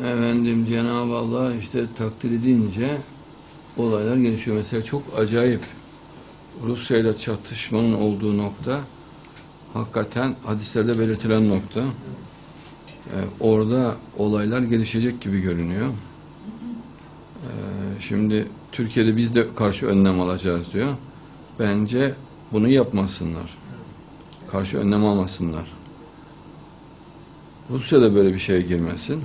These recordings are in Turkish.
Efendim Cenab-ı Allah işte takdir edince olaylar gelişiyor. Mesela çok acayip Rusya ile çatışmanın olduğu nokta hakikaten hadislerde belirtilen nokta. Ee, orada olaylar gelişecek gibi görünüyor. Ee, şimdi Türkiye'de biz de karşı önlem alacağız diyor. Bence bunu yapmasınlar. Karşı önlem almasınlar. Rusya da böyle bir şeye girmesin.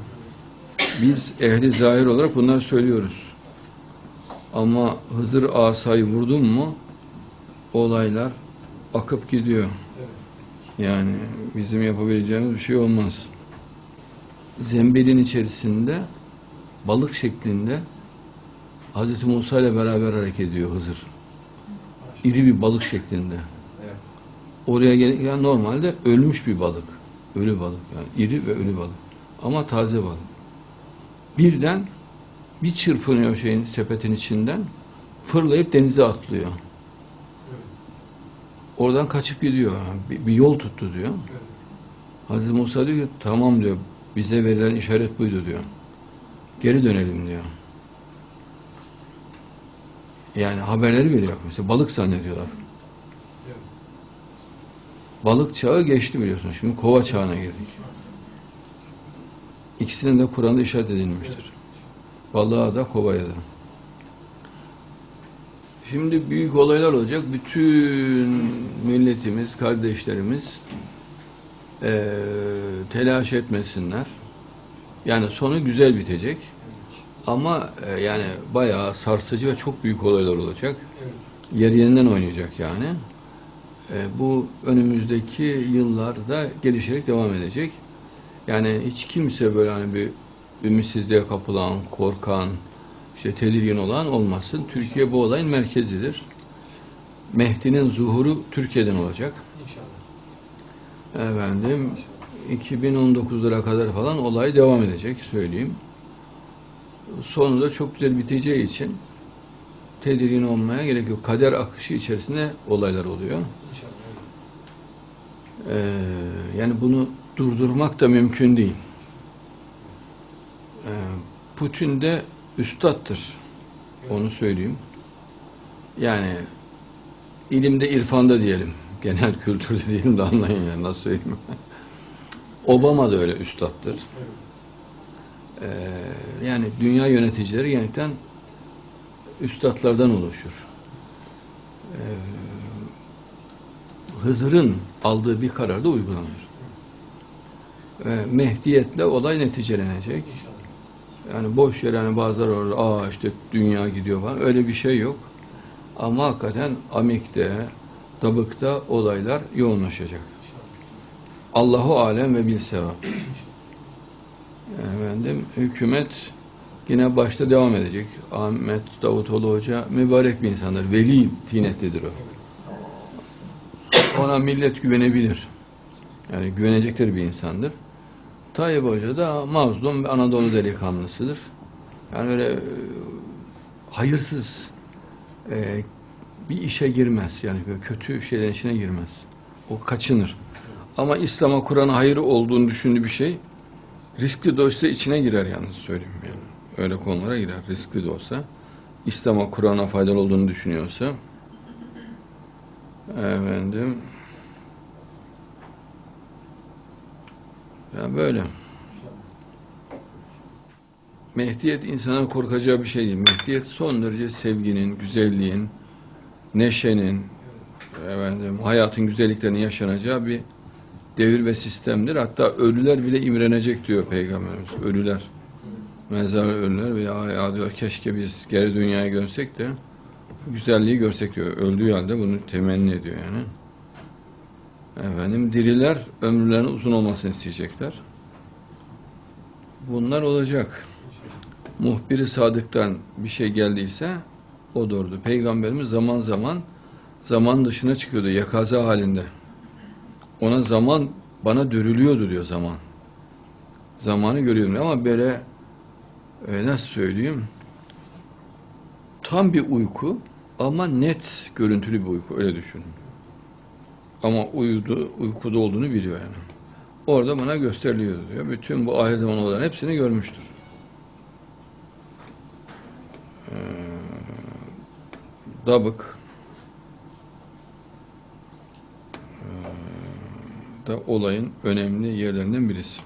Biz ehli zahir olarak bunları söylüyoruz. Ama Hızır asayı vurdun mu olaylar akıp gidiyor. Yani bizim yapabileceğimiz bir şey olmaz. Zembilin içerisinde balık şeklinde Hz. Musa ile beraber hareket ediyor Hızır. İri bir balık şeklinde. Oraya gel yani normalde ölmüş bir balık. Ölü balık yani iri ve ölü balık. Ama taze balık. Birden bir çırpınıyor şeyin sepetin içinden fırlayıp denize atlıyor. Oradan kaçıp gidiyor. Bir, bir yol tuttu diyor. Hazreti Musa diyor ki tamam diyor. Bize verilen işaret buydu diyor. Geri dönelim diyor. Yani haberleri veriyor. Mesela balık zannediyorlar. Balık çağı geçti biliyorsun. Şimdi kova çağına girdik. İkisinin de Kur'an'da işaret edilmiştir. Balığa da kovaya da. Şimdi büyük olaylar olacak. Bütün milletimiz, kardeşlerimiz eee, telaş etmesinler. Yani sonu güzel bitecek. Ama e, yani bayağı sarsıcı ve çok büyük olaylar olacak. Yer yerinden oynayacak yani. E, bu önümüzdeki yıllarda gelişerek devam edecek. Yani hiç kimse böyle hani bir ümitsizliğe kapılan, korkan, işte tedirgin olan olmasın. Türkiye bu olayın merkezidir. Mehdi'nin zuhuru Türkiye'den olacak. Efendim 2019'lara kadar falan olay devam edecek söyleyeyim. Sonu da çok güzel biteceği için tedirgin olmaya gerek yok. Kader akışı içerisinde olaylar oluyor. Ee, yani bunu durdurmak da mümkün değil. Ee, Putin de üstattır. Onu söyleyeyim. Yani ilimde, irfanda diyelim. Genel kültürde diyelim de anlayın yani nasıl söyleyeyim. Obama da öyle üstattır. Ee, yani dünya yöneticileri genellikle üstadlardan oluşur. Ee, Hızır'ın aldığı bir karar da uygulanır. Ee, Mehdiyetle olay neticelenecek. Yani boş yere hani bazıları orada aa işte dünya gidiyor falan öyle bir şey yok. Ama hakikaten Amik'te, Dabık'ta olaylar yoğunlaşacak. Allahu alem ve bil sevap. Efendim hükümet yine başta devam edecek. Ahmet Davutoğlu Hoca mübarek bir insandır. Veli tinetlidir o. Ona millet güvenebilir. Yani güvenecekleri bir insandır. Tayyip Hoca da mazlum ve Anadolu delikanlısıdır. Yani öyle e, hayırsız e, bir işe girmez. Yani böyle kötü şeylerin içine girmez. O kaçınır. Ama İslam'a Kur'an'a hayır olduğunu düşündüğü bir şey riskli de olsa içine girer yalnız söyleyeyim yani. Öyle konulara girer riskli de olsa. İslam'a Kur'an'a faydalı olduğunu düşünüyorsa efendim ya böyle. Mehdiyet insanın korkacağı bir şey değil. Mehdiyet son derece sevginin, güzelliğin, neşenin, efendim, hayatın güzelliklerinin yaşanacağı bir devir ve sistemdir. Hatta ölüler bile imrenecek diyor Peygamberimiz. Ölüler. Mezar ölüler ve ya, diyor keşke biz geri dünyaya görsek de güzelliği görsek diyor. Öldüğü halde bunu temenni ediyor yani. Efendim diriler ömürlerinin uzun olmasını isteyecekler. Bunlar olacak. Muhbiri sadıktan bir şey geldiyse o doğrudur. Peygamberimiz zaman zaman zaman dışına çıkıyordu yakaza halinde. Ona zaman bana dörülüyordu diyor zaman. Zamanı görüyorum ama böyle e, nasıl söyleyeyim tam bir uyku ama net görüntülü bir uyku öyle düşünün. Ama uyudu, uykuda olduğunu biliyor yani. Orada bana gösteriliyor diyor. Bütün bu ahir zaman olan hepsini görmüştür. Ee, Dabık ee, da olayın önemli yerlerinden birisi.